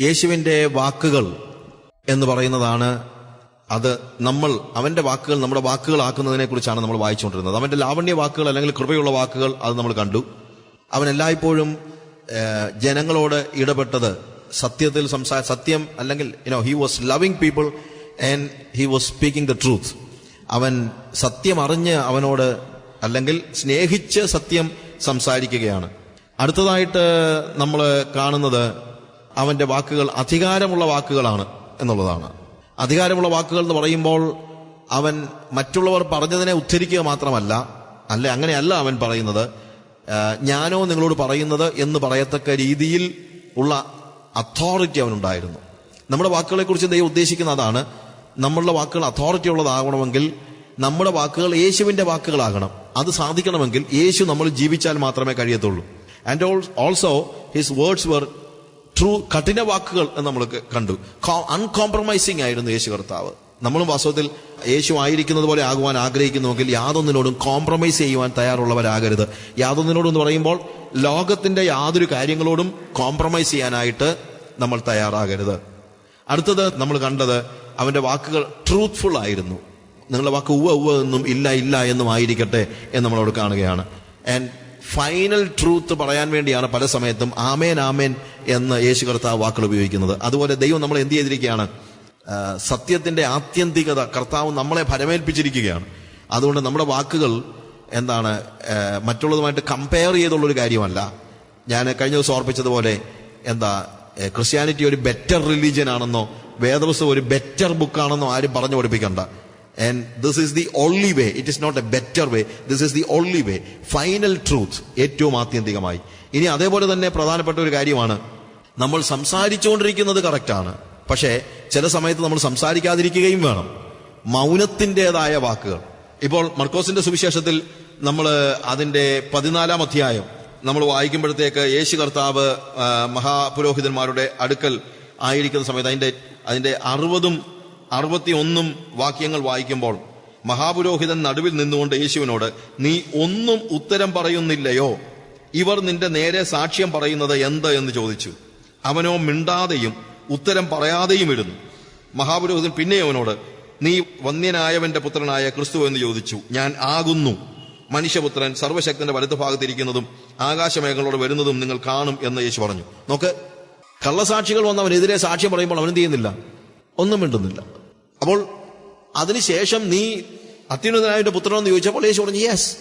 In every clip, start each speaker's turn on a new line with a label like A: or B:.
A: യേശുവിന്റെ വാക്കുകൾ എന്ന് പറയുന്നതാണ് അത് നമ്മൾ അവന്റെ വാക്കുകൾ നമ്മുടെ വാക്കുകളാക്കുന്നതിനെ കുറിച്ചാണ് നമ്മൾ വായിച്ചുകൊണ്ടിരുന്നത്. അവന്റെ ലാവണ്യ വാക്കുകൾ അല്ലെങ്കിൽ കൃപയുള്ള വാക്കുകൾ അത് നമ്മൾ കണ്ടു. അവൻ എല്ലായ്പ്പോഴും ജനങ്ങളോട് ഇടപെട്ടത് സത്യത്തിൽ സംസാ സത്യം അല്ലെങ്കിൽ you know he was loving people and he was speaking the truth അവൻ സത്യം അറിഞ്ഞ് അവനോട് അല്ലെങ്കിൽ സ്നേഹിച്ച് സത്യം സംസാരിക്കുകയാണ്. അടുത്തതായിട്ട് നമ്മൾ കാണുന്നത് അവന്റെ വാക്കുകൾ അധികാരമുള്ള വാക്കുകളാണ് എന്നുള്ളതാണ്. അധികാരമുള്ള വാക്കുകൾ എന്ന് പറയുമ്പോൾ അവൻ മറ്റുള്ളവർ പറഞ്ഞതിനെ ഉദ്ധരിക്കുക മാത്രമല്ല അല്ലെ അങ്ങനെയല്ല അവൻ പറയുന്നത് ഞാനോ നിങ്ങളോട് പറയുന്നത് എന്ന് പറയത്തക്ക രീതിയിൽ ഉള്ള അതോറിറ്റി അവനുണ്ടായിരുന്നു. നമ്മുടെ വാക്കുകളെക്കുറിച്ച് ദൈവം ഉദ്ദേശിക്കുന്ന അതാണ് നമ്മളുടെ വാക്കുകൾ അതോറിറ്റി ഉള്ളതാകണമെങ്കിൽ നമ്മുടെ വാക്കുകൾ യേശുവിന്റെ വാക്കുകളാകണം. അത് സാധിക്കണമെങ്കിൽ യേശു നമ്മൾ ജീവിച്ചാൽ മാത്രമേ കഴിയത്തുള്ളൂ. And also his words were true കഠിന വാക്കുകൾ എന്ന് നമ്മൾ കണ്ടു. അൺകോംപ്രമൈസിങ് ആയിരുന്നു യേശു കർത്താവ്. നമ്മളും വാസ്തവത്തിൽ യേശു ആയിരിക്കുന്നത് പോലെ ആകുവാൻ ആഗ്രഹിക്കുന്നുവെങ്കിൽ യാതൊന്നിനോടും കോംപ്രമൈസ് ചെയ്യുവാൻ തയ്യാറുള്ളവരാകരുത്. യാതൊന്നിനോടും എന്ന് പറയുമ്പോൾ ലോകത്തിന്റെ യാതൊരു കാര്യങ്ങളോടും കോംപ്രമൈസ് ചെയ്യാനായിട്ട് നമ്മൾ തയ്യാറാകരുത്. അടുത്തത് നമ്മൾ കണ്ടത് അവന്റെ വാക്കുകൾ ട്രൂത്ത്ഫുൾ ആയിരുന്നു. നിങ്ങളുടെ വാക്ക് ഉവ്വ ഉവ്വ എന്നും ഇല്ല ഇല്ല എന്നും ആയിരിക്കട്ടെ എന്ന് നമ്മളോട് കാണുകയാണ്. ആൻഡ് ഫൈനൽ ട്രൂത്ത് പറയാൻ വേണ്ടിയാണ് പല സമയത്തും ആമേൻ ആമേൻ എന്ന് യേശു കർത്താവ് വാക്കുകൾ ഉപയോഗിക്കുന്നത്. അതുപോലെ ദൈവം നമ്മൾ എന്ത് ചെയ്തിരിക്കുകയാണ്? സത്യത്തിന്റെ ആത്യന്തികത കർത്താവ് നമ്മളെ ഭരമേൽപ്പിച്ചിരിക്കുകയാണ്. അതുകൊണ്ട് നമ്മുടെ വാക്കുകൾ എന്താണ് മറ്റുള്ളതുമായിട്ട് കമ്പയർ ചെയ്തുള്ളൊരു കാര്യമല്ല. ഞാൻ കഴിഞ്ഞ ദിവസം ഓർപ്പിച്ചതുപോലെ എന്താ ക്രിസ്ത്യാനിറ്റി ഒരു ബെറ്റർ റിലീജിയൻ ആണെന്നോ വേദവസം ഒരു ബെറ്റർ ബുക്കാണെന്നോ ആരും പറഞ്ഞു പഠിപ്പിക്കണ്ട. And this is the only way it is not a better way this is the only way final truth ഏറ്റവും ആത്യന്തികമായി. ഇനി അതേപോലെ തന്നെ പ്രധാനപ്പെട്ട ഒരു കാര്യമാണ്. നമ്മൾ സംസാരിച്ചുകൊണ്ടിരിക്കുന്നത് കറക്റ്റാണ് പക്ഷേ ചില സമയത്ത് നമ്മൾ സംസാരിക്കാതിരിക്കുകയും വേണം. മൗനത്തിന്റെതായ വാക്കുകൾ. ഇപ്പോൾ മർക്കോസിന്റെ സുവിശേഷത്തിൽ നമ്മൾ അതിന്റെ പതിനാലാം അധ്യായം നമ്മൾ വായിക്കുമ്പോഴത്തേക്ക് യേശു കർത്താവ് മഹാപുരോഹിതന്മാരുടെ അടുക്കൽ ആയിരിക്കുന്ന സമയത്ത് അതിന്റെ അതിന്റെ അറുപതും അറുപത്തി ഒന്നും വാക്യങ്ങൾ വായിക്കുമ്പോൾ മഹാപുരോഹിതൻ നടുവിൽ നിന്നുകൊണ്ട് യേശുവിനോട് നീ ഒന്നും ഉത്തരം പറയുന്നില്ലയോ? ഇവർ നിന്റെ നേരെ സാക്ഷ്യം പറയുന്നത് എന്ത്? എന്ന് ചോദിച്ചു. അവനോ മിണ്ടാതെയും ഉത്തരം പറയാതെയും ഇരുന്നു. മഹാപുരോഹിതൻ പിന്നെ അവനോട് നീ വന്യനായവന്റെ പുത്രനായ ക്രിസ്തു എന്ന് ചോദിച്ചു. ഞാൻ ആകുന്നു. മനുഷ്യപുത്രൻ സർവശക്തന്റെ വലതുഭാഗത്തിരിക്കുന്നതും ആകാശമേഖലയോട് വരുന്നതും നിങ്ങൾ കാണും എന്ന് യേശു പറഞ്ഞു. നോക്ക് കള്ളസാക്ഷികൾ വന്നവനെതിരെ സാക്ഷ്യം പറയുമ്പോൾ അവൻ എന്ത് ചെയ്യുന്നില്ല? ഒന്നും മിണ്ടുന്നില്ല. അപ്പോൾ അതിനുശേഷം നീ അത്യുന്നതനായ പുത്രൻ എന്ന് ചോദിച്ചപ്പോൾ യേശു പറഞ്ഞു യെസ്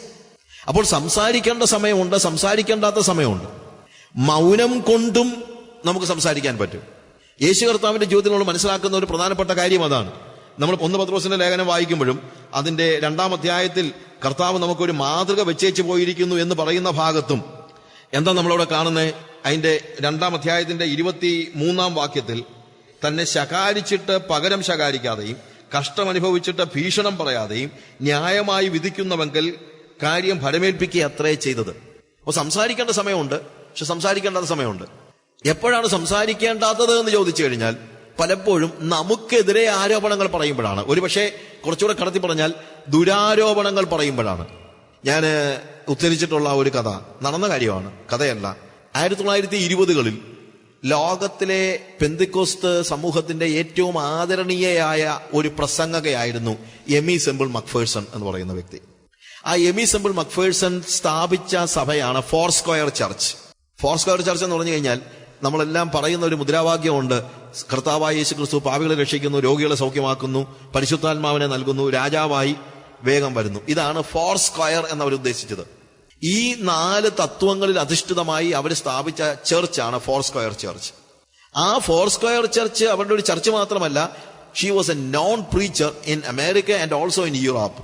A: അപ്പോൾ സംസാരിക്കേണ്ട സമയമുണ്ട് സംസാരിക്കേണ്ടാത്ത സമയമുണ്ട്. മൗനം കൊണ്ടും നമുക്ക് സംസാരിക്കാൻ പറ്റും. യേശു കർത്താവിന്റെ ജീവിതത്തിൽ നമ്മൾ മനസ്സിലാക്കുന്ന ഒരു പ്രധാനപ്പെട്ട കാര്യം അതാണ്. നമ്മൾ ഒന്ന് പത്രോസിന്റെ ലേഖനം വായിക്കുമ്പോഴും അതിന്റെ രണ്ടാം അധ്യായത്തിൽ കർത്താവ് നമുക്കൊരു മാതൃക വെച്ചേച്ചു പോയിരിക്കുന്നു എന്ന് പറയുന്ന ഭാഗത്തും എന്താ നമ്മളവിടെ കാണുന്നത്? അതിന്റെ രണ്ടാം അധ്യായത്തിന്റെ ഇരുപത്തി മൂന്നാം വാക്യത്തിൽ തന്നെ ശകാരിച്ചിട്ട് പകരം ശകാരിക്കാതെയും കഷ്ടമനുഭവിച്ചിട്ട് ഭീഷണം പറയാതെയും ന്യായമായി വിധിക്കുന്നവെങ്കിൽ കാര്യം ഫലമേൽപ്പിക്കുക അത്രേ ചെയ്തത്. അപ്പൊ സംസാരിക്കേണ്ട സമയമുണ്ട് പക്ഷെ സംസാരിക്കേണ്ടാത്ത സമയമുണ്ട്. എപ്പോഴാണ് സംസാരിക്കേണ്ടാത്തത് എന്ന് ചോദിച്ചു കഴിഞ്ഞാൽ പലപ്പോഴും നമുക്കെതിരെ ആരോപണങ്ങൾ പറയുമ്പോഴാണ്. ഒരുപക്ഷെ കുറച്ചുകൂടെ കടത്തി പറഞ്ഞാൽ ദുരാരോപണങ്ങൾ പറയുമ്പോഴാണ്. ഞാൻ ഉദ്ധരിച്ചിട്ടുള്ള ഒരു കഥ നടന്ന കാര്യമാണ് കഥയല്ല. ആയിരത്തി തൊള്ളായിരത്തി ഇരുപതുകളിൽ ലോകത്തിലെ പെന്തിക്കോസ്ത് സമൂഹത്തിന്റെ ഏറ്റവും ആദരണീയയായ ഒരു പ്രസംഗകയായിരുന്നു എമി സെമ്പിൾ മക്ഫേഴ്സൺ എന്ന് പറയുന്ന വ്യക്തി. ആ എമി സെമ്പിൾ മക്ഫേഴ്സൺ സ്ഥാപിച്ച സഭയാണ് four square church. Four square church എന്ന് പറഞ്ഞു കഴിഞ്ഞാൽ നമ്മളെല്ലാം പറയുന്ന ഒരു മുദ്രാവാക്യമുണ്ട്. കർത്താവായ യേശു ക്രിസ്തു പാവികളെ രക്ഷിക്കുന്നു രോഗികളെ സൗഖ്യമാക്കുന്നു പരിശുദ്ധാത്മാവിനെ നൽകുന്നു രാജാവായി വേഗം വരുന്നു. ഇതാണ് ഫോർ സ്ക്വയർ എന്നവർ ഉദ്ദേശിച്ചത് ഈ നാല് തത്വങ്ങളിൽ അധിഷ്ഠിതമായി അവർ സ്ഥാപിച്ച ചർച്ചാണ് ഫോർ സ്ക്വയർ ചർച്ച്. ആ ഫോർ സ്ക്വയർ ചർച്ച് അവരുടെ ഒരു ചർച്ച് മാത്രമല്ല she was a non preacher in America and also in Europe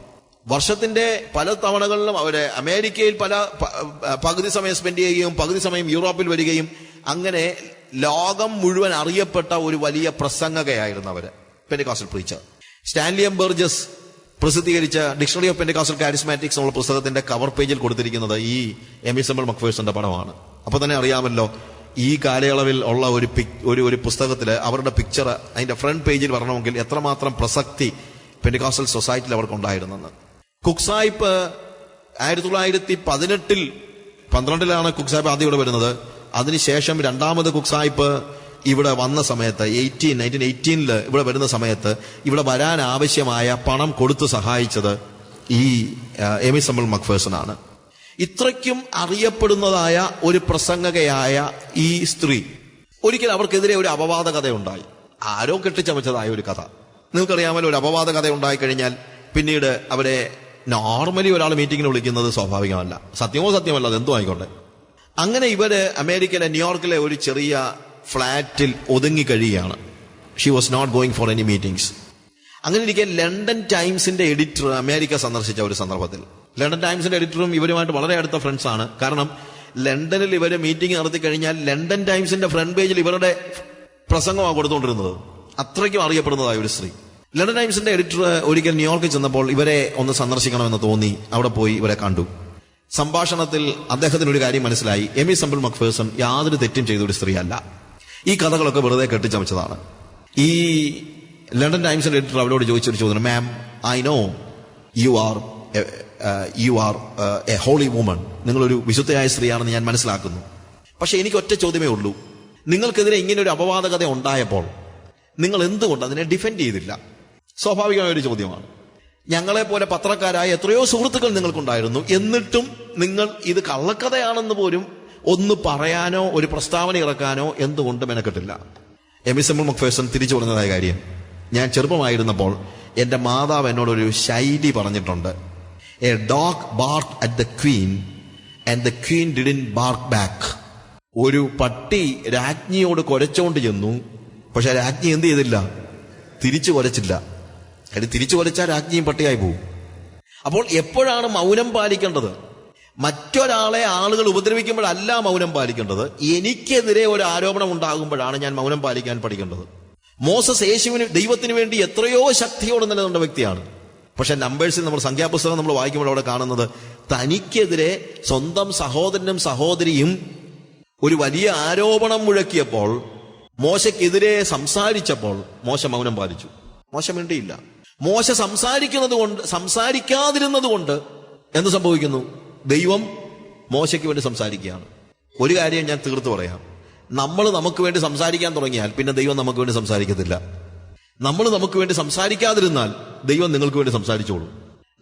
A: വർഷത്തിന്റെ പല തവണകളിലും അവർ അമേരിക്കയിൽ പല പകുതി സമയം സ്പെൻഡ് ചെയ്യുകയും പകുതി സമയം യൂറോപ്പിൽ വരികയും അങ്ങനെ ലോകം മുഴുവൻ അറിയപ്പെട്ട ഒരു വലിയ പ്രസംഗകയായിരുന്നു അവർ. Pentecostal preacher Stanley M Burgess പ്രസിദ്ധീകരിച്ച ഡിക്ഷണറി ഓഫ് പെൻഡിക്കാസ്റ്റൽ കാരിസ്മാറ്റിക്സ് എന്നുള്ള പുസ്തകത്തിന്റെ കവർ പേജിൽ കൊടുത്തിരിക്കുന്നത് ഈ എമിസബിൾ മക്ഫേഴ്സിന്റെ പടമാണ്. അപ്പൊ തന്നെ അറിയാമല്ലോ ഈ കാലയളവിൽ ഉള്ള ഒരു പിക് ഒരു ഒരു പുസ്തകത്തിൽ അവരുടെ പിക്ചർ അതിന്റെ ഫ്രണ്ട് പേജിൽ വരണമെങ്കിൽ എത്രമാത്രം പ്രസക്തി പെൻഡിക്കാസ്റ്റൽ സൊസൈറ്റിയിൽ അവർക്കുണ്ടായിരുന്നെന്ന് കുക്സായിപ്പ് ആയിരത്തി തൊള്ളായിരത്തി പതിനെട്ടിൽ പന്ത്രണ്ടിലാണ് കുക്സായിപ്പ് ആദ്യം ഇവിടെ വരുന്നത്. അതിനുശേഷം രണ്ടാമത് കുക്സായിപ്പ് ഇവിടെ വന്ന സമയത്ത് എയ്റ്റീൻ നയന്റീൻ എയ്റ്റീനിൽ ഇവിടെ വരുന്ന സമയത്ത് ഇവിടെ വരാൻ ആവശ്യമായ പണം കൊടുത്തു സഹായിച്ചത് ഈ എമി സമ്മൽ മക്ഫേഴ്സൺ ആണ് ഇത്രയ്ക്കും അറിയപ്പെടുന്നതായ ഒരു പ്രസംഗകയായ ഈ സ്ത്രീ ഒരിക്കൽ അവർക്കെതിരെ ഒരു അപവാദ കഥയുണ്ടായി ആരോ കെട്ടിച്ചമച്ചതായ ഒരു കഥ. നിങ്ങൾക്കറിയാമല്ലോ ഒരു അപവാദ കഥ ഉണ്ടായിക്കഴിഞ്ഞാൽ പിന്നീട് അവരെ നോർമലി ഒരാൾ മീറ്റിങ്ങിന് വിളിക്കുന്നത് സ്വാഭാവികമല്ല. സത്യമോ സത്യമല്ല അതെന്തോ ആയിക്കോട്ടെ. അങ്ങനെ ഇവർ അമേരിക്കയിലെ ന്യൂയോർക്കിലെ ഒരു ചെറിയ ഫ്ലാറ്റിൽ ഒതുങ്ങി കഴിയുകയാണ്. She was not going for any meetings അങ്ങനെ ഇരിക്കെ ലണ്ടൻ ടൈംസിന്റെ എഡിറ്റർ അമേരിക്ക സന്ദർശിച്ച ഒരു സന്ദർഭത്തിൽ. ലണ്ടൻ ടൈംസിന്റെ എഡിറ്ററും ഇവരുമായിട്ട് വളരെ അടുത്ത ഫ്രണ്ട്സ് ആണ്. കാരണം ലണ്ടനിൽ ഇവർ മീറ്റിംഗ് നടത്തി കഴിഞ്ഞാൽ ലണ്ടൻ ടൈംസിന്റെ ഫ്രണ്ട് പേജിൽ ഇവരുടെ പ്രസംഗമാണ് കൊടുത്തുകൊണ്ടിരുന്നത്. അത്രയ്ക്കും അറിയപ്പെടുന്നതായ ഒരു സ്ത്രീ. ലണ്ടൻ ടൈംസിന്റെ എഡിറ്റർ ഒരിക്കൽ ന്യൂയോർക്കിൽ ചെന്നപ്പോൾ ഇവരെ ഒന്ന് സന്ദർശിക്കണമെന്ന് തോന്നി. അവിടെ പോയി ഇവരെ കണ്ടു. സംഭാഷണത്തിൽ അദ്ദേഹത്തിന് ഒരു കാര്യം മനസ്സിലായി. എമി സമ്പിൾ മക്ഫേഴ്സൺ യാതൊരു തെറ്റും ചെയ്ത ഒരു സ്ത്രീയല്ല. ഈ കഥകളൊക്കെ വെറുതെ കെട്ടിച്ചമച്ചതാണ്. ഈ ലണ്ടൻ ടൈംസ് എഡിറ്റർ അവരോട് ചോദിച്ചൊരു ചോദ്യം ma'am I know you are you are a holy woman നിങ്ങളൊരു വിശുദ്ധയായ സ്ത്രീയാണെന്ന് ഞാൻ മനസ്സിലാക്കുന്നു. പക്ഷെ എനിക്ക് ഒറ്റ ചോദ്യമേ ഉള്ളൂ. നിങ്ങൾക്കെതിരെ ഇങ്ങനെ ഒരു അപവാദ കഥ ഉണ്ടായപ്പോൾ നിങ്ങൾ എന്തുകൊണ്ട് അതിനെ ഡിഫെൻഡ് ചെയ്തില്ല? സ്വാഭാവികമായ ഒരു ചോദ്യമാണ്. ഞങ്ങളെപ്പോലെ പത്രക്കാരായ എത്രയോ സുഹൃത്തുക്കൾ നിങ്ങൾക്കുണ്ടായിരുന്നു. എന്നിട്ടും നിങ്ങൾ ഇത് കള്ളക്കഥയാണെന്ന് പോലും ഒന്ന് പറയാനോ ഒരു പ്രസ്താവന ഇറക്കാനോ എന്തുകൊണ്ട് മെനക്കെട്ടില്ല. എം എസ് എം മക്ഫേഴ്സൺ തിരിച്ചു പറഞ്ഞതായ കാര്യം. ഞാൻ ചെറുപ്പമായിരുന്നപ്പോൾ എന്റെ മാതാവ് എന്നോട് ഒരു ശൈലി പറഞ്ഞിട്ടുണ്ട്. A dog bark at the queen and the queen didn't bark back ഒരു പട്ടി രാജ്ഞിയോട് കുരച്ചോണ്ട് ചെന്നു പക്ഷെ രാജ്ഞി എന്ത് ചെയ്തില്ല? തിരിച്ചു കുരച്ചില്ല. കാര്യം തിരിച്ചു കുരച്ചാൽ രാജ്ഞിയും പട്ടിയായി പോകും അപ്പോൾ എപ്പോഴാണ് മൗനം പാലിക്കേണ്ടത്? മറ്റൊരാളെ ആളുകൾ ഉപദ്രവിക്കുമ്പോഴല്ല മൗനം പാലിക്കേണ്ടത്. എനിക്കെതിരെ ഒരു ആരോപണം ഉണ്ടാകുമ്പോഴാണ് ഞാൻ മൗനം പാലിക്കാൻ പഠിക്കേണ്ടത്. മോസസ് യേശുവിന് ദൈവത്തിന് വേണ്ടി എത്രയോ ശക്തിയോടെ നിലനിന്ന വ്യക്തിയാണ്. പക്ഷെ നമ്പേഴ്സിൽ നമ്മൾ സംഖ്യാപുസ്തകം നമ്മൾ വായിക്കുമ്പോൾ അവിടെ കാണുന്നത് തനിക്കെതിരെ സ്വന്തം സഹോദരനും സഹോദരിയും ഒരു വലിയ ആരോപണം മുഴക്കിയപ്പോൾ മോശക്കെതിരെ സംസാരിച്ചപ്പോൾ മോശ മൗനം പാലിച്ചു. മോശ മിണ്ടിയില്ല. മോശ സംസാരിക്കുന്നത് കൊണ്ട് സംസാരിക്കാതിരുന്നത് കൊണ്ട് എന്ത് സംഭവിക്കുന്നു? ദൈവം മോശയ്ക്ക് വേണ്ടി സംസാരിക്കുകയാണ്. ഒരു കാര്യം ഞാൻ തീർത്തു പറയാം. നമ്മൾ നമുക്ക് വേണ്ടി സംസാരിക്കാൻ തുടങ്ങിയാൽ പിന്നെ ദൈവം നമുക്ക് വേണ്ടി സംസാരിക്കത്തില്ല. നമ്മൾ നമുക്ക് വേണ്ടി സംസാരിക്കാതിരുന്നാൽ ദൈവം നിങ്ങൾക്ക് വേണ്ടി സംസാരിച്ചോളൂ.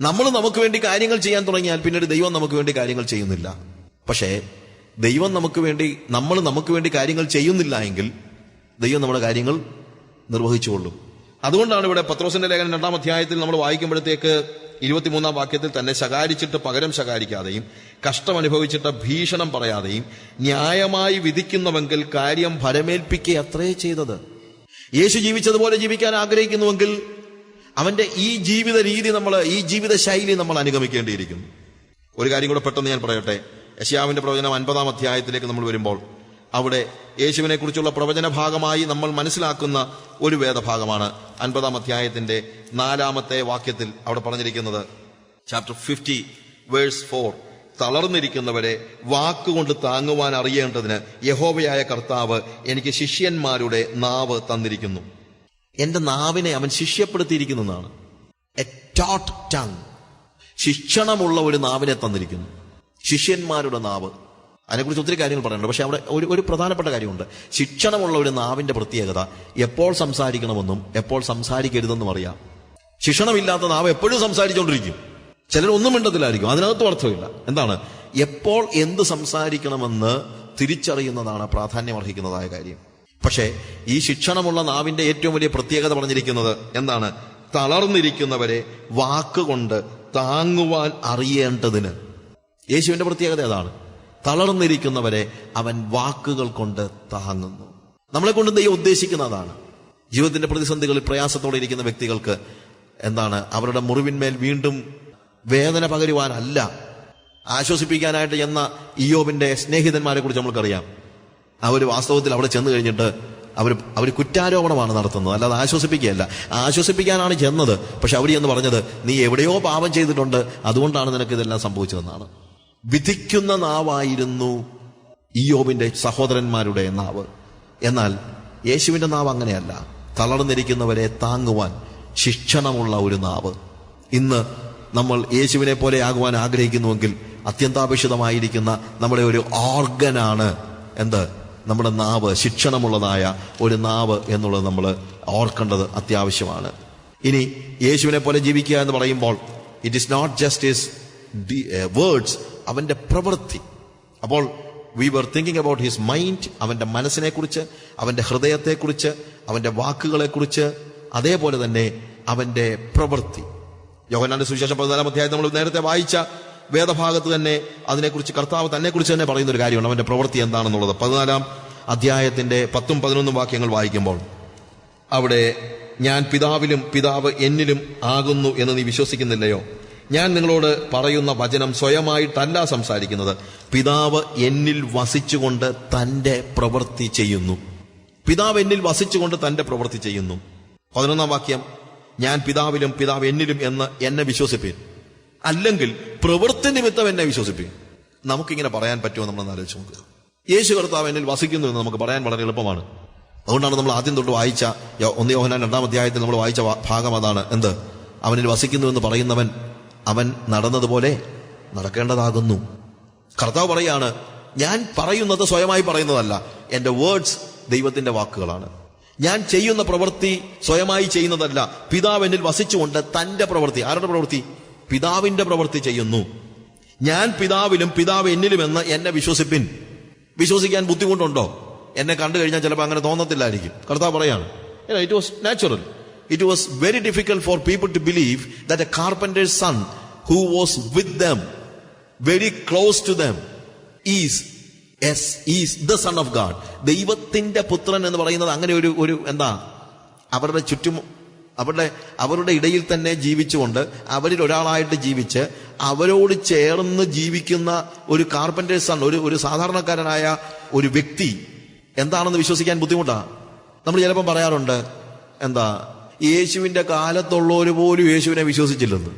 A: നമ്മൾ നമുക്ക് വേണ്ടി കാര്യങ്ങൾ ചെയ്യാൻ തുടങ്ങിയാൽ പിന്നീട് ദൈവം നമുക്ക് വേണ്ടി കാര്യങ്ങൾ ചെയ്യുന്നില്ല. പക്ഷേ ദൈവം നമുക്ക് വേണ്ടി നമ്മൾ നമുക്ക് വേണ്ടി കാര്യങ്ങൾ ചെയ്യുന്നില്ല എങ്കിൽ ദൈവം നമ്മുടെ കാര്യങ്ങൾ നിർവഹിച്ചുകൊള്ളും. അതുകൊണ്ടാണ് ഇവിടെ പത്രോസിന്റെ ലേഖനം രണ്ടാം അധ്യായത്തിൽ നമ്മൾ വായിക്കുമ്പോഴത്തേക്ക് ഇരുപത്തിമൂന്നാം വാക്യത്തിൽ തന്നെ ശകാരിച്ചിട്ട് പകരം ശകാരിക്കാതെയും കഷ്ടം അനുഭവിച്ചിട്ട് ഭീഷണം പറയാതെയും ന്യായമായി വിധിക്കുന്നുവെങ്കിൽ കാര്യം ഫലമേൽപ്പിക്കുക അത്രേ ചെയ്തത്. യേശു ജീവിച്ചതുപോലെ ജീവിക്കാൻ ആഗ്രഹിക്കുന്നുവെങ്കിൽ അവന്റെ ഈ ജീവിത രീതി നമ്മൾ ഈ ജീവിത ശൈലി നമ്മൾ അനുഗമിക്കേണ്ടിയിരിക്കുന്നു. ഒരു കാര്യം കൂടെ പെട്ടെന്ന് ഞാൻ പറയട്ടെ. യശ്യാവിന്റെ പ്രവചനം അൻപതാം അധ്യായത്തിലേക്ക് നമ്മൾ വരുമ്പോൾ അവിടെ യേശുവിനെക്കുറിച്ചുള്ള പ്രവചന ഭാഗമായി നമ്മൾ മനസ്സിലാക്കുന്ന ഒരു വേദഭാഗമാണ് അൻപതാം അധ്യായത്തിന്റെ നാലാമത്തെ വാക്യത്തിൽ അവിടെ പറഞ്ഞിരിക്കുന്നത്. ചാപ്റ്റർ ഫിഫ്റ്റി വേഴ്സ് ഫോർ തളർന്നിരിക്കുന്നവരെ വാക്കുകൊണ്ട് താങ്ങുവാൻ അറിയേണ്ടതിന് യഹോവയായ കർത്താവ് എനിക്ക് ശിഷ്യന്മാരുടെ നാവ് തന്നിരിക്കുന്നു. എന്റെ നാവിനെ അവൻ ശിഷ്യപ്പെടുത്തിയിരിക്കുന്നതാണ്. എ ടോട്ട് ശിക്ഷണമുള്ള ഒരു നാവിനെ തന്നിരിക്കുന്നു. ശിഷ്യന്മാരുടെ നാവ്. അതിനെക്കുറിച്ച് ഒത്തിരി കാര്യങ്ങൾ പറയുന്നുണ്ട്. പക്ഷെ അവിടെ ഒരു ഒരു പ്രധാനപ്പെട്ട കാര്യമുണ്ട്. ശിക്ഷണമുള്ള ഒരു നാവിന്റെ പ്രത്യേകത എപ്പോൾ സംസാരിക്കണമെന്നും എപ്പോൾ സംസാരിക്കരുതെന്നും അറിയാം. ശിക്ഷണമില്ലാത്ത നാവ് എപ്പോഴും സംസാരിച്ചുകൊണ്ടിരിക്കും. ചിലരൊന്നും മിണ്ടത്തിലായിരിക്കും അതിനകത്തും അർത്ഥമില്ല. എന്താണ്? എപ്പോൾ എന്ത് സംസാരിക്കണമെന്ന് തിരിച്ചറിയുന്നതാണ് പ്രാധാന്യം അർഹിക്കുന്നതായ കാര്യം. പക്ഷേ ഈ ശിക്ഷണമുള്ള നാവിന്റെ ഏറ്റവും വലിയ പ്രത്യേകത പറഞ്ഞിരിക്കുന്നത് എന്താണ്? തളർന്നിരിക്കുന്നവരെ വാക്കുകൊണ്ട് താങ്ങുവാൻ അറിയേണ്ടതിന്. യേശുവിന്റെ പ്രത്യേകത അതാണ് തളർന്നിരിക്കുന്നവരെ അവൻ വാക്കുകൾ കൊണ്ട് താങ്ങുന്നു നമ്മളെ കൊണ്ട് ദൈവം ഉദ്ദേശിക്കുന്നതാണ്. ജീവിതത്തിന്റെ പ്രതിസന്ധികളിൽ പ്രയാസത്തോടെ ഇരിക്കുന്ന വ്യക്തികൾക്ക് എന്താണ്? അവരുടെ മുറിവിന്മേൽ വീണ്ടും വേദന പകരുവാനല്ല. ആശ്വസിപ്പിക്കാനായിട്ട് എന്ന ഇയോബിന്റെ സ്നേഹിതന്മാരെ കുറിച്ച് നമ്മൾക്കറിയാം. അവർ വാസ്തവത്തിൽ അവിടെ ചെന്ന് കഴിഞ്ഞിട്ട് അവർ അവർ കുറ്റാരോപണമാണ് നടത്തുന്നത്. അല്ലാതെ ആശ്വസിപ്പിക്കുകയല്ല. ആശ്വസിപ്പിക്കാനാണ് ചെന്നത്. പക്ഷെ അവർ എന്ന് പറഞ്ഞത് നീ എവിടെയോ പാപം ചെയ്തിട്ടുണ്ട്. അതുകൊണ്ടാണ് നിനക്ക് ഇതെല്ലാം സംഭവിച്ചതെന്നാണ്. വിധിക്കുന്ന നാവായിരുന്നു ഇയോബിന്റെ സഹോദരന്മാരുടെ നാവ്. എന്നാൽ യേശുവിന്റെ നാവ് അങ്ങനെയല്ല. തളർന്നിരിക്കുന്നവരെ താങ്ങുവാൻ ശിക്ഷണമുള്ള ഒരു നാവ്. ഇന്ന് നമ്മൾ യേശുവിനെ പോലെ ആകുവാൻ ആഗ്രഹിക്കുന്നുവെങ്കിൽ അത്യന്താപേക്ഷിതമായിരിക്കുന്ന നമ്മുടെ ഒരു ഓർഗനാണ് എന്ത്? നമ്മുടെ നാവ്. ശിക്ഷണമുള്ളതായ ഒരു നാവ് എന്നുള്ളത് നമ്മൾ ഓർക്കേണ്ടത് അത്യാവശ്യമാണ്. ഇനി യേശുവിനെ പോലെ ജീവിക്കുക എന്ന് പറയുമ്പോൾ it is not just is words അവന്റെ പ്രവൃത്തി. അപ്പോൾ we were thinking about his mind അവന്റെ മനസ്സിനെ കുറിച്ച് ഹൃദയത്തെക്കുറിച്ച് അവന്റെ വാക്കുകളെക്കുറിച്ച് അതേപോലെ തന്നെ അവന്റെ പ്രവൃത്തി. യോഹനാന്റെ സുവിശേഷം പതിനാലാം അധ്യായം നമ്മൾ നേരത്തെ വായിച്ച വേദഭാഗത്ത് തന്നെ അതിനെക്കുറിച്ച് കർത്താവ് തന്നെ കുറിച്ച് തന്നെ പറയുന്ന ഒരു കാര്യമാണ്. അവന്റെ പ്രവൃത്തി എന്താണെന്നുള്ളത്. പതിനാലാം അധ്യായത്തിന്റെ പത്തും പതിനൊന്നും വാക്യങ്ങൾ വായിക്കുമ്പോൾ അവിടെ ഞാൻ പിതാവിലും പിതാവ് എന്നിലും ആകുന്നു എന്ന് നീ വിശ്വസിക്കുന്നില്ലയോ? ഞാൻ നിങ്ങളോട് പറയുന്ന വചനം സ്വയമായിട്ടല്ല സംസാരിക്കുന്നത്. പിതാവ് എന്നിൽ വസിച്ചുകൊണ്ട് തന്റെ പ്രവൃത്തി ചെയ്യുന്നു. പിതാവ് എന്നിൽ വസിച്ചുകൊണ്ട് തന്റെ പ്രവൃത്തി ചെയ്യുന്നു. പതിനൊന്നാം വാക്യം ഞാൻ പിതാവിലും പിതാവ് എന്നിലും എന്ന് എന്നെ വിശ്വസിപ്പീൻ. അല്ലെങ്കിൽ പ്രവൃത്തി നിമിത്തം എന്നെ വിശ്വസിപ്പീൻ. നമുക്കിങ്ങനെ പറയാൻ പറ്റുമോ നമ്മൾ ആലോചിച്ച് നോക്കുക. യേശു കർത്താവ് എന്നിൽ വസിക്കുന്നു എന്ന് നമുക്ക് പറയാൻ വളരെ എളുപ്പമാണ്. അതുകൊണ്ടാണ് നമ്മൾ ആദ്യം തൊട്ട് വായിച്ച ഒന്ന് രണ്ടാം അധ്യായത്തിൽ നമ്മൾ വായിച്ച ഭാഗം അതാണ്. എന്ത്? അവനിൽ വസിക്കുന്നു എന്ന് പറയുന്നവൻ അവൻ നടന്നതുപോലെ നടക്കേണ്ടതാകുന്നു. കർത്താവ് പറയാണ് ഞാൻ പറയുന്നത് സ്വയമായി പറയുന്നതല്ല. എന്റെ വേർഡ്സ് ദൈവത്തിന്റെ വാക്കുകളാണ്. ഞാൻ ചെയ്യുന്ന പ്രവൃത്തി സ്വയമായി ചെയ്യുന്നതല്ല. പിതാവ് എന്നിൽ വസിച്ചുകൊണ്ട് തന്റെ പ്രവൃത്തി. ആരുടെ പ്രവൃത്തി? പിതാവിന്റെ പ്രവൃത്തി ചെയ്യുന്നു. ഞാൻ പിതാവിലും പിതാവ് എന്നിലും എന്ന് എന്നെ വിശ്വസിപ്പിൻ. വിശ്വസിക്കാൻ ബുദ്ധിമുട്ടുണ്ടോ? എന്നെ കണ്ടു കഴിഞ്ഞാൽ ചിലപ്പോൾ അങ്ങനെ തോന്നത്തില്ലായിരിക്കും. കർത്താവ് പറയാണ്. It was natural it was very difficult for people to believe that a carpenter's son who was with them very close to them is is is the son of God ദൈവത്തിന്റെ പുത്രൻ എന്ന് പറയുന്നത് അങ്ങനെ ഒരു ഒരു എന്താ അവരുടെ ചുറ്റും അവരുടെ അവരുടെ ഇടയിൽ തന്നെ ജീവിച്ചുകൊണ്ട് അവരിൽ ഒരാളായിട്ട് ജീവിച്ച് അവരോട് ചേർന്ന് ജീവിക്കുന്ന ഒരു കാർപ്പന്റേഴ്സ് സൺ ഒരു ഒരു സാധാരണക്കാരനായ ഒരു വ്യക്തി എന്താണെന്ന് വിശ്വസിക്കാൻ ബുദ്ധിമുട്ടാണ് നമ്മൾ ചിലപ്പം പറയാറുണ്ട് എന്താ യേശുവിന്റെ കാലത്തുള്ളവർ പോലും യേശുവിനെ വിശ്വസിച്ചില്ലെന്ന്.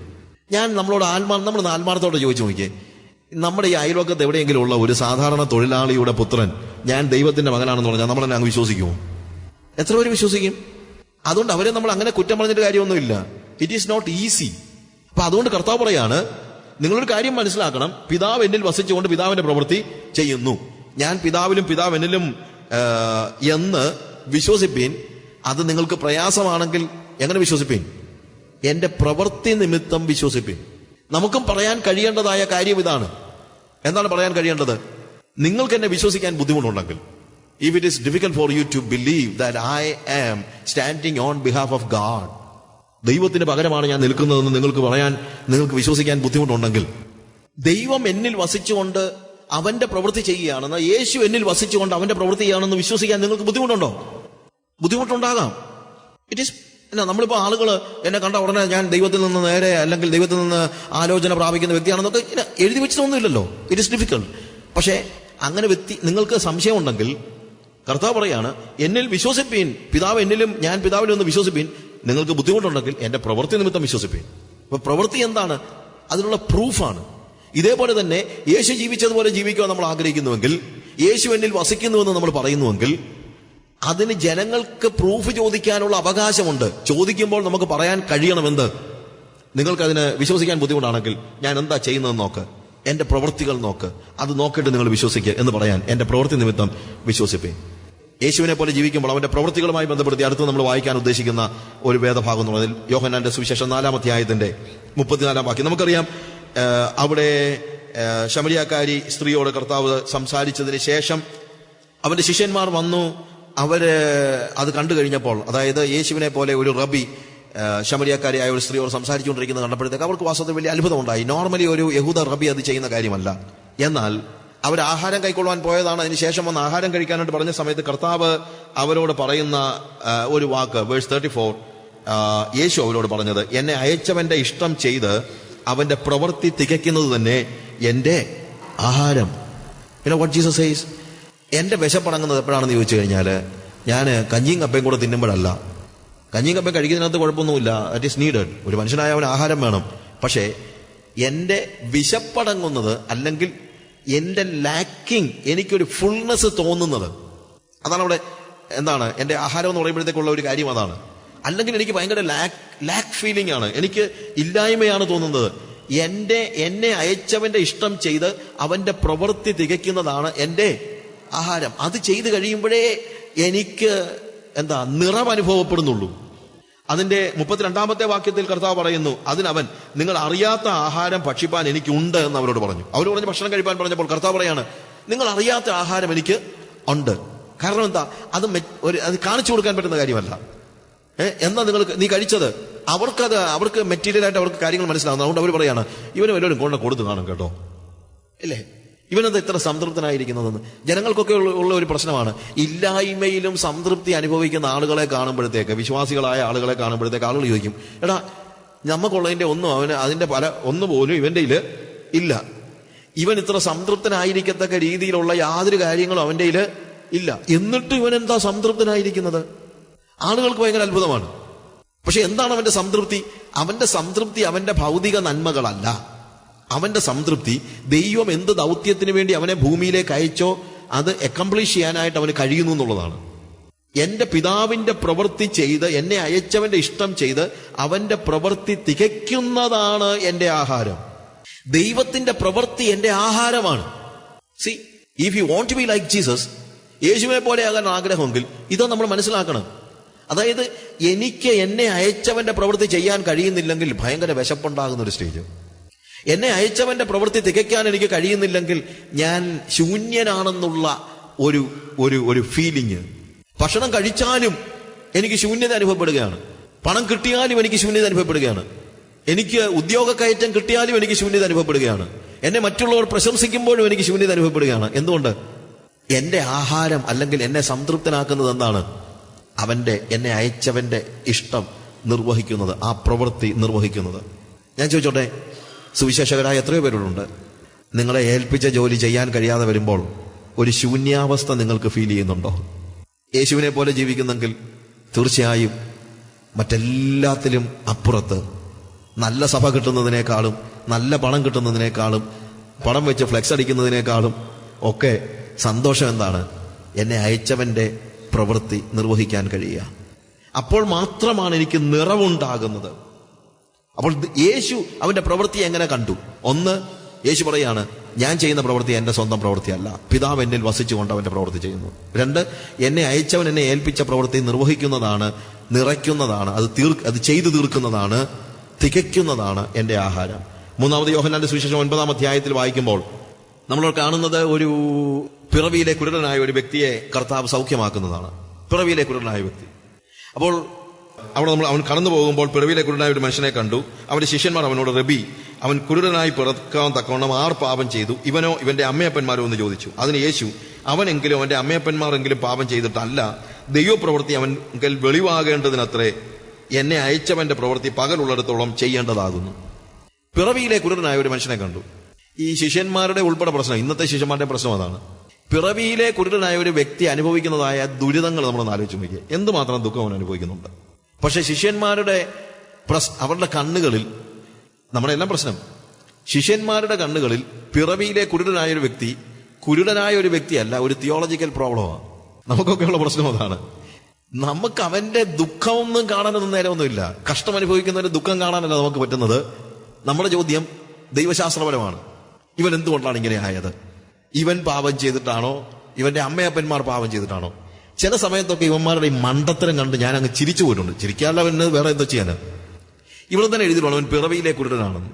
A: ഞാൻ നമ്മളോട് ആത്മാർ നമ്മൾ ആത്മാർത്ഥത്തോടെ ചോദിച്ചു നോക്കിയേ. നമ്മുടെ ഈ അയൽവക്കത്ത് എവിടെയെങ്കിലും ഉള്ള ഒരു സാധാരണ തൊഴിലാളിയുടെ പുത്രൻ ഞാൻ ദൈവത്തിന്റെ മകനാണെന്ന് പറഞ്ഞാൽ നമ്മളെന്നെ അങ്ങ് വിശ്വസിക്കുമോ? എത്ര പേര് വിശ്വസിക്കും? അതുകൊണ്ട് അവരെ നമ്മൾ അങ്ങനെ കുറ്റം പറഞ്ഞിട്ട് കാര്യമൊന്നുമില്ല. ഇറ്റ് ഈസ് നോട്ട് ഈസി അപ്പൊ അതുകൊണ്ട് കർത്താവ് പറയാണ് നിങ്ങളൊരു കാര്യം മനസ്സിലാക്കണം. പിതാവ് എന്നിൽ വസിച്ചുകൊണ്ട് പിതാവിന്റെ പ്രവൃത്തി ചെയ്യുന്നു. ഞാൻ പിതാവിലും പിതാവ് എന്നിലും എന്ന് വിശ്വസിപ്പീൻ. അത് നിങ്ങൾക്ക് പ്രയാസമാണെങ്കിൽ എങ്ങനെ വിശ്വസിപ്പീൻ? എന്റെ പ്രവൃത്തി നിമിത്തം വിശ്വസിപ്പീൻ. നമുക്കും പറയാൻ കഴിയേണ്ടതായ കാര്യം ഇതാണ്. എന്താണ് പറയാൻ കഴിയേണ്ടത്? നിങ്ങൾക്ക് എന്നെ വിശ്വസിക്കാൻ ബുദ്ധിമുട്ടുണ്ടെങ്കിൽ if it is difficult for you to believe that I am standing on behalf of God ദൈവത്തിന് പകരമാണ് ഞാൻ നിൽക്കുന്നതെന്ന് നിങ്ങൾക്ക് പറയാൻ നിങ്ങൾക്ക് വിശ്വസിക്കാൻ ബുദ്ധിമുട്ടുണ്ടെങ്കിൽ ദൈവം എന്നിൽ വസിച്ചുകൊണ്ട് അവന്റെ പ്രവൃത്തി ചെയ്യുകയാണെന്ന് യേശു എന്നിൽ വസിച്ചുകൊണ്ട് അവന്റെ പ്രവൃത്തി ചെയ്യുകയാണെന്ന് വിശ്വസിക്കാൻ നിങ്ങൾക്ക് ബുദ്ധിമുട്ടുണ്ടോ? ബുദ്ധിമുട്ടുണ്ടാകാം. ഇറ്റ് ഈസ് എന്നാ നമ്മളിപ്പോൾ ആളുകൾ എന്നെ കണ്ട ഉടനെ ഞാൻ ദൈവത്തിൽ നിന്ന് നേരെ അല്ലെങ്കിൽ ദൈവത്തിൽ നിന്ന് ആലോചന പ്രാപിക്കുന്ന വ്യക്തിയാണെന്നൊക്കെ ഇങ്ങനെ എഴുതി വെച്ചതൊന്നുമില്ലല്ലോ ഇറ്റ് ഇസ് ഡിഫിക്കൽട്ട് പക്ഷേ അങ്ങനെ വ്യക്തി നിങ്ങൾക്ക് സംശയമുണ്ടെങ്കിൽ കർത്താവ് പറയാണ് എന്നിൽ വിശ്വസിപ്പീൻ പിതാവ് എന്നിലും ഞാൻ പിതാവിലും ഒന്ന് വിശ്വസിപ്പീൻ. നിങ്ങൾക്ക് ബുദ്ധിമുട്ടുണ്ടെങ്കിൽ എന്റെ പ്രവൃത്തി നിമിത്തം വിശ്വസിപ്പീൻ. അപ്പോൾ പ്രവൃത്തി എന്താണ്? അതിനുള്ള പ്രൂഫാണ്. ഇതേപോലെ തന്നെ യേശു ജീവിച്ചതുപോലെ ജീവിക്കുവാൻ നമ്മൾ ആഗ്രഹിക്കുന്നുവെങ്കിൽ യേശു എന്നിൽ വസിക്കുന്നുവെന്ന് നമ്മൾ പറയുന്നുവെങ്കിൽ അതിന് ജനങ്ങൾക്ക് പ്രൂഫ് ചോദിക്കാനുള്ള അവകാശമുണ്ട്. ചോദിക്കുമ്പോൾ നമുക്ക് പറയാൻ കഴിയണമെന്ന്. നിങ്ങൾക്ക് അതിന് വിശ്വസിക്കാൻ ബുദ്ധിമുട്ടാണെങ്കിൽ ഞാൻ എന്താ ചെയ്യുന്നത് നോക്ക്. എന്റെ പ്രവൃത്തികൾ നോക്ക്. അത് നോക്കിയിട്ട് നിങ്ങൾ വിശ്വസിക്കുക എന്ന് പറയാൻ എന്റെ പ്രവൃത്തി നിമിത്തം വിശ്വസിപ്പേ. യേശുവിനെ പോലെ ജീവിക്കുമ്പോൾ അവന്റെ പ്രവൃത്തികളുമായി ബന്ധപ്പെടുത്തി അടുത്ത് നമ്മൾ വായിക്കാൻ ഉദ്ദേശിക്കുന്ന ഒരു വേദഭാഗം എന്ന് പറയുന്നത് യോഹനാന്റെ സുവിശേഷം നാലാം അധ്യായത്തിന്റെ മുപ്പത്തിനാലാം വാക്യം. നമുക്കറിയാം അവിടെ ശമരിയാക്കാരി സ്ത്രീയോട് കർത്താവ് സംസാരിച്ചതിന് ശേഷം അവന്റെ ശിഷ്യന്മാർ വന്നു. അവർ അത് കണ്ടു കഴിഞ്ഞപ്പോൾ അതായത് യേശുവിനെ പോലെ ഒരു റബി ശമരിയക്കാരിയായ ഒരു സ്ത്രീയോട് സംസാരിച്ചുകൊണ്ടിരിക്കുന്നത് കണ്ടപ്പോഴത്തേക്ക് അവർക്ക് വാസ്തവത്തിൽ വലിയ അത്ഭുതമുണ്ടായി. നോർമലി ഒരു യഹൂദ റബി അത് ചെയ്യുന്ന കാര്യമല്ല. എന്നാൽ അവർ ആഹാരം കൈക്കൊള്ളുവാൻ പോയതാണ്. അതിന് ശേഷം വന്ന് ആഹാരം കഴിക്കാനായിട്ട് പറഞ്ഞ സമയത്ത് കർത്താവ് അവരോട് പറയുന്ന ഒരു വാക്ക് വേഴ്സ് തേർട്ടി ഫോർ യേശു അവരോട് പറഞ്ഞത് എന്നെ അയച്ചവന്റെ ഇഷ്ടം ചെയ്ത് അവന്റെ പ്രവൃത്തി തികയ്ക്കുന്നത് തന്നെ എന്റെ ആഹാരം. പിന്നെ വാട്ട് ജീസസ് സേസ് എന്റെ വിശപ്പടങ്ങുന്നത് എപ്പോഴാണെന്ന് ചോദിച്ചു കഴിഞ്ഞാൽ ഞാൻ കഞ്ഞിയും കപ്പയും കൂടെ തിന്നുമ്പോഴല്ല. കഞ്ഞിയും കപ്പയും കഴിക്കുന്നതിനകത്ത് കുഴപ്പമൊന്നുമില്ല. ദറ്റ് ഈസ് നീഡഡ് ഒരു മനുഷ്യനായ അവൻ ആഹാരം വേണം. പക്ഷേ എന്റെ വിശപ്പടങ്ങുന്നത് അല്ലെങ്കിൽ എന്റെ ലാക്കിംഗ് എനിക്കൊരു ഫുൾനെസ് തോന്നുന്നത് അതാണ് അവിടെ എന്താണ് എന്റെ ആഹാരം എന്ന് പറയുമ്പോഴത്തേക്കുള്ള ഒരു കാര്യം അതാണ്. അല്ലെങ്കിൽ എനിക്ക് ഭയങ്കര ലാക്ക് ലാക്ക് ഫീലിംഗ് ആണ്. എനിക്ക് ഇല്ലായ്മയാണ് തോന്നുന്നത്. എന്റെ എന്നെ അയച്ചവന്റെ ഇഷ്ടം ചെയ്ത് അവന്റെ പ്രവൃത്തി തികയ്ക്കുന്നതാണ് എന്റെ ആഹാരം. അത് ചെയ്തു കഴിയുമ്പോഴേ എനിക്ക് എന്താ നിറം അനുഭവപ്പെടുന്നുള്ളൂ. അതിന്റെ മുപ്പത്തിരണ്ടാമത്തെ വാക്യത്തിൽ കർത്താവ് പറയുന്നു അതിനവൻ നിങ്ങൾ അറിയാത്ത ആഹാരം ഭക്ഷിപ്പാൻ എനിക്കുണ്ട് എന്ന് അവരോട് പറഞ്ഞു. അവർ പറഞ്ഞ് ഭക്ഷണം കഴിപ്പാൻ പറഞ്ഞപ്പോൾ കർത്താവ് പറയാണ് നിങ്ങൾ അറിയാത്ത ആഹാരം എനിക്ക് ഉണ്ട്. കാരണം എന്താ അത് ഒരു അത് കാണിച്ചു കൊടുക്കാൻ പറ്റുന്ന കാര്യമല്ല. ഏ, എന്നാ നിങ്ങൾ നീ കഴിച്ചത്? അവർക്കത് അവർക്ക് മെറ്റീരിയൽ ആയിട്ട് അവർക്ക് കാര്യങ്ങൾ മനസ്സിലാവുന്നു അതുകൊണ്ട് അവർ പറയാണ് ഇവന് വല്ലവരും കൊണ്ട് കൊടുത്തു കാണും കേട്ടോ. ഇല്ലേ? ഇവനെന്താ എത്ര സംതൃപ്തനായിരിക്കുന്നതെന്ന്? ജനങ്ങൾക്കൊക്കെ ഉള്ള ഒരു പ്രശ്നമാണ്. ഇല്ലായ്മയിലും സംതൃപ്തി അനുഭവിക്കുന്ന ആളുകളെ കാണുമ്പോഴത്തേക്ക് വിശ്വാസികളായ ആളുകളെ കാണുമ്പോഴത്തേക്ക് ആളുകൾ ചോദിക്കും എടാ നമുക്കുള്ളതിന്റെ ഒന്നും അവന് അതിന്റെ പല ഒന്നുപോലും ഇവന്റെ ഇൽ ഇല്ല. ഇവൻ ഇത്ര സംതൃപ്തനായിരിക്കത്തക്ക രീതിയിലുള്ള യാതൊരു കാര്യങ്ങളും അവന്റെ ഇൽ ഇല്ല. എന്നിട്ട് ഇവൻ എന്താ സംതൃപ്തനായിരിക്കുന്നത്? ആളുകൾക്ക് ഭയങ്കര അത്ഭുതമാണ്. പക്ഷെ എന്താണ് അവന്റെ സംതൃപ്തി? അവന്റെ സംതൃപ്തി അവന്റെ ഭൗതിക നന്മകളല്ല. അവന്റെ സംതൃപ്തി ദൈവം എന്ത് ദൗത്യത്തിന് വേണ്ടി അവനെ ഭൂമിയിലേക്ക് അയച്ചോ അത് അക്കംപ്ലിഷ് ചെയ്യാനായിട്ട് അവന് കഴിയുന്നു എന്നുള്ളതാണ്. എന്റെ പിതാവിന്റെ പ്രവൃത്തി ചെയ്ത് എന്നെ അയച്ചവന്റെ ഇഷ്ടം ചെയ്ത് അവന്റെ പ്രവൃത്തി തികയ്ക്കുന്നതാണ് എന്റെ ആഹാരം. ദൈവത്തിന്റെ പ്രവൃത്തി എന്റെ ആഹാരമാണ്. See if you want to be like Jesus യേശുവിനെ പോലെ ആകാൻ ആഗ്രഹമെങ്കിൽ ഇത് നമ്മൾ മനസ്സിലാക്കണം. അതായത് എനിക്ക് എന്നെ അയച്ചവന്റെ പ്രവൃത്തി ചെയ്യാൻ കഴിയുന്നില്ലെങ്കിൽ ഭയങ്കര വിശപ്പുണ്ടാകുന്ന ഒരു സ്റ്റേജ് എന്നെ അയച്ചവന്റെ പ്രവൃത്തി തികയ്ക്കാൻ എനിക്ക് കഴിയുന്നില്ലെങ്കിൽ ഞാൻ ശൂന്യനാണെന്നുള്ള ഒരു ഒരു ഒരു ഫീലിംഗ് ഭക്ഷണം കഴിച്ചാലും എനിക്ക് ശൂന്യത അനുഭവപ്പെടുകയാണ്. പണം കിട്ടിയാലും എനിക്ക് ശൂന്യത അനുഭവപ്പെടുകയാണ്. എനിക്ക് ഉദ്യോഗ കയറ്റം കിട്ടിയാലും എനിക്ക് ശൂന്യത അനുഭവപ്പെടുകയാണ്. എന്നെ മറ്റുള്ളവർ പ്രശംസിക്കുമ്പോഴും എനിക്ക് ശൂന്യത അനുഭവപ്പെടുകയാണ്. എന്തുകൊണ്ട്? എന്റെ ആഹാരം അല്ലെങ്കിൽ എന്നെ സംതൃപ്തനാക്കുന്നത് എന്താണ്? അവന്റെ എന്നെ അയച്ചവന്റെ ഇഷ്ടം നിർവഹിക്കുന്നത് ആ പ്രവൃത്തി നിർവഹിക്കുന്നത്. ഞാൻ ചോദിച്ചോട്ടെ സുവിശേഷകരായ എത്രയോ പേരുണ്ട്. നിങ്ങളെ ഏൽപ്പിച്ച ജോലി ചെയ്യാൻ കഴിയാതെ വരുമ്പോൾ ഒരു ശൂന്യാവസ്ഥ നിങ്ങൾക്ക് ഫീൽ ചെയ്യുന്നുണ്ടോ? യേശുവിനെ പോലെ ജീവിക്കുന്നെങ്കിൽ തീർച്ചയായും മറ്റെല്ലാത്തിലും അപ്പുറത്ത് നല്ല സഭ കിട്ടുന്നതിനേക്കാളും നല്ല പണം കിട്ടുന്നതിനേക്കാളും പണം വെച്ച് ഫ്ലെക്സ് അടിക്കുന്നതിനേക്കാളും ഒക്കെ സന്തോഷം എന്താണ്? എന്നെ അയച്ചവന്റെ പ്രവൃത്തി നിർവഹിക്കാൻ കഴിയുക. അപ്പോൾ മാത്രമാണ് എനിക്ക് നിറവുണ്ടാകുന്നത്. അപ്പോൾ യേശു അവന്റെ പ്രവൃത്തി എങ്ങനെ കണ്ടു? ഒന്ന് യേശു പറയാണ് ഞാൻ ചെയ്യുന്ന പ്രവൃത്തി എന്റെ സ്വന്തം പ്രവൃത്തിയല്ല. പിതാവ് എന്നിൽ വസിച്ചുകൊണ്ട് അവന്റെ പ്രവൃത്തി ചെയ്യുന്നു. രണ്ട് എന്നെ അയച്ചവൻ എന്നെ ഏൽപ്പിച്ച പ്രവൃത്തി നിർവഹിക്കുന്നതാണ് നിറയ്ക്കുന്നതാണ് അത് തീർ അത് ചെയ്തു തീർക്കുന്നതാണ് തികയ്ക്കുന്നതാണ് എന്റെ ആഹാരം. മൂന്നാമത് യോഹനാന്റെ സുവിശേഷം ഒൻപതാം അധ്യായത്തിൽ വായിക്കുമ്പോൾ നമ്മൾ കാണുന്നത് ഒരു പിറവിയിലെ കുരുടനായ ഒരു വ്യക്തിയെ കർത്താവ് സൗഖ്യമാക്കുന്നതാണ്. പിറവിയിലെ കുരുടനായ വ്യക്തി. അപ്പോൾ അവിടെ നമ്മൾ അവൻ കടന്നു പോകുമ്പോൾ പിറവിയിലെ കുരുടനായ ഒരു മനുഷ്യനെ കണ്ടു. അവന്റെ ശിഷ്യന്മാർ അവനോട് റബി അവൻ കുരുടനായി പിറക്കാൻ തക്കവണ്ണം ആർ പാപം ചെയ്തു. ഇവനോ ഇവന്റെ അമ്മയപ്പന്മാരോ? എന്ന് ചോദിച്ചു. അതിന് യേശു അവനെങ്കിലും അവന്റെ അമ്മയപ്പന്മാരെങ്കിലും പാപം ചെയ്തിട്ടല്ല. ദൈവപ്രവൃത്തി അവൻ വെളിവാകേണ്ടതിനത്രേ എന്നെ അയച്ചവന്റെ പ്രവൃത്തി പകലുള്ളിടത്തോളം ചെയ്യേണ്ടതാകുന്നു. പിറവിയിലെ കുരുടനായ ഒരു മനുഷ്യനെ കണ്ടു. ഈ ശിഷ്യന്മാരുടെ ഉൾപ്പെടെ പ്രശ്നം ഇന്നത്തെ ശിഷ്യന്മാരുടെ പ്രശ്നം അതാണ്. പിറവിയിലെ കുരുടനായ ഒരു വ്യക്തി അനുഭവിക്കുന്നതായ ദുരിതങ്ങൾ നമ്മൾ ആലോചിച്ച് നോക്കിയാൽ എന്തുമാത്രം ദുഃഖം അവൻ അനുഭവിക്കുന്നുണ്ട്? പക്ഷെ ശിഷ്യന്മാരുടെ പ്രസ് അവരുടെ കണ്ണുകളിൽ നമ്മുടെ എല്ലാം പ്രശ്നം. ശിഷ്യന്മാരുടെ കണ്ണുകളിൽ പിറവിയിലെ കുരുടനായ ഒരു വ്യക്തി കുരുടനായ ഒരു വ്യക്തിയല്ല ഒരു തിയോളജിക്കൽ പ്രോബ്ലമാണ് നമുക്കൊക്കെയുള്ള പ്രശ്നം അതാണ്. നമുക്ക് അവന്റെ ദുഃഖമൊന്നും കാണാനൊന്നും നേരമൊന്നുമില്ല. കഷ്ടം അനുഭവിക്കുന്നവന്റെ ദുഃഖം കാണാനല്ല നമുക്ക് പറ്റുന്നത്. നമ്മുടെ ചോദ്യം ദൈവശാസ്ത്രപരമാണ്. ഇവൻ എന്തുകൊണ്ടാണ് ഇങ്ങനെ ആയത്? ഇവൻ പാപം ചെയ്തിട്ടാണോ? ഇവന്റെ അമ്മയപ്പന്മാർ പാപം ചെയ്തിട്ടാണോ? ചില സമയത്തൊക്കെ ഇവന്മാരുടെ ഈ മണ്ടത്തരം കണ്ട് ഞാൻ അങ്ങ് ചിരിച്ചു പോയിട്ടുണ്ട്. ചിരിക്കാനുള്ള അവന് വേറെ എന്തോ ചെയ്യാൻ ഇവിടെ തന്നെ എഴുതിയിട്ടുള്ളൂ അവൻ പിറവിയിലെ കുരുടനാണെന്ന്.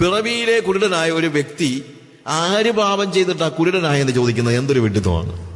A: പിറവിയിലെ കുരുടനായ ഒരു വ്യക്തി ആര് പാപം ചെയ്തിട്ടാ കുരുടനായെന്ന് ചോദിക്കുന്നത് എന്തൊരു വിഡിത്തമാണ്?